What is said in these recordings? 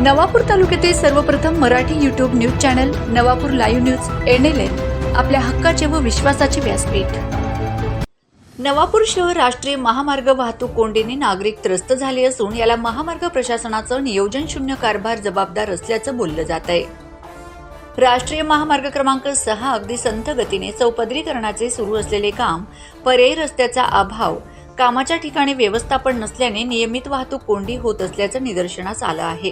नवापूर तालुक्यातील सर्वप्रथम Marathi YouTube news channel Navapur live news NLN आपल्या हक्काचे व विश्वासाचे व्यासपीठ. नवापूर शहर राष्ट्रीय महामार्ग वाहतूक कोंडीने नागरिक त्रस्त झाले असून याला महामार्ग प्रशासनाचं नियोजन शून्य कारभार जबाबदार असल्याचं बोललं जात आहे. राष्ट्रीय महामार्ग क्रमांक सहा अगदी संथ गतीने चौपदरीकरणाचे सुरू असलेले काम पर्यायी रस्त्याचा अभाव कामाच्या ठिकाणी व्यवस्थापन नसल्याने नियमित वाहतूक कोंडी होत असल्याचं निदर्शनास आलं आहे.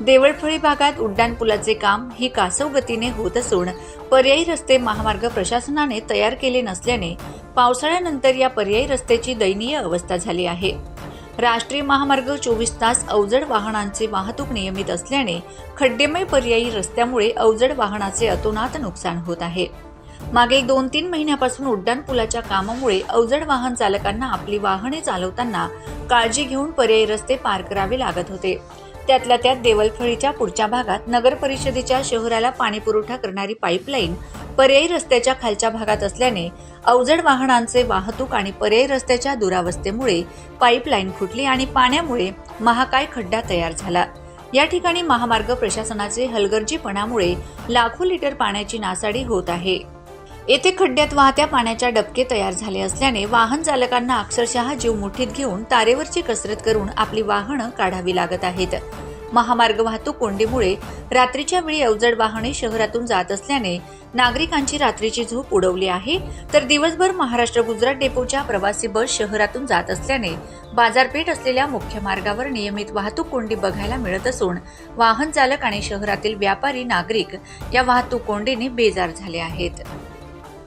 देवळफळी भागात उड्डाणपुलाचे काम ही कासव गतीने होत असून पर्यायी रस्ते महामार्ग प्रशासनाने तयार केले नसल्याने पावसाळ्यानंतर या पर्यायी रस्त्याची दयनीय अवस्था झाली आहे. राष्ट्रीय महामार्ग चोवीस तास अवजड वाहनांची वाहतूक नियमित असल्याने खड्डेमय पर्यायी रस्त्यामुळे अवजड वाहनाचे अतोनात नुकसान होत आहे. मागे दोन तीन महिन्यापासून उड्डाणपुलाच्या कामामुळे अवजड वाहन चालकांना आपली वाहने चालवताना काळजी घेऊन पर्यायी रस्ते पार करावे लागत होते. त्यातल्या त्यात देवलफळीच्या पुढच्या भागात नगर परिषदेच्या शहराला पाणीपुरवठा करणारी पाईपलाईन पर्यायी रस्त्याच्या खालच्या भागात असल्याने अवजड वाहनांचे वाहतूक आणि पर्यायी रस्त्याच्या दुरावस्थेमुळे पाईपलाईन फुटली आणि पाण्यामुळे महाकाय खड्डा तयार झाला. या ठिकाणी महामार्ग प्रशासनाचे हलगर्जीपणामुळे लाखो लिटर पाण्याची नासाडी होत आहे. येथे खड्ड्यात वाहत्या पाण्याच्या डबके तयार झाले असल्याने वाहन चालकांना अक्षरशः जीव मुठीत घेऊन तारेवरची कसरत करून आपली वाहनं काढावी लागत आहेत. महामार्ग वाहतूक कोंडीमुळे रात्रीच्या वेळी अवजड वाहने शहरातून जात असल्याने नागरिकांची रात्रीची झोप उडवली आहे. तर दिवसभर महाराष्ट्र गुजरात डेपोच्या प्रवासी बस शहरातून जात असल्याने बाजारपेठ असलेल्या मुख्य मार्गावर नियमित वाहतूक कोंडी बघायला मिळत असून वाहन चालक आणि शहरातील व्यापारी नागरिक या वाहतूक कोंडीने बेजार झाले आहेत.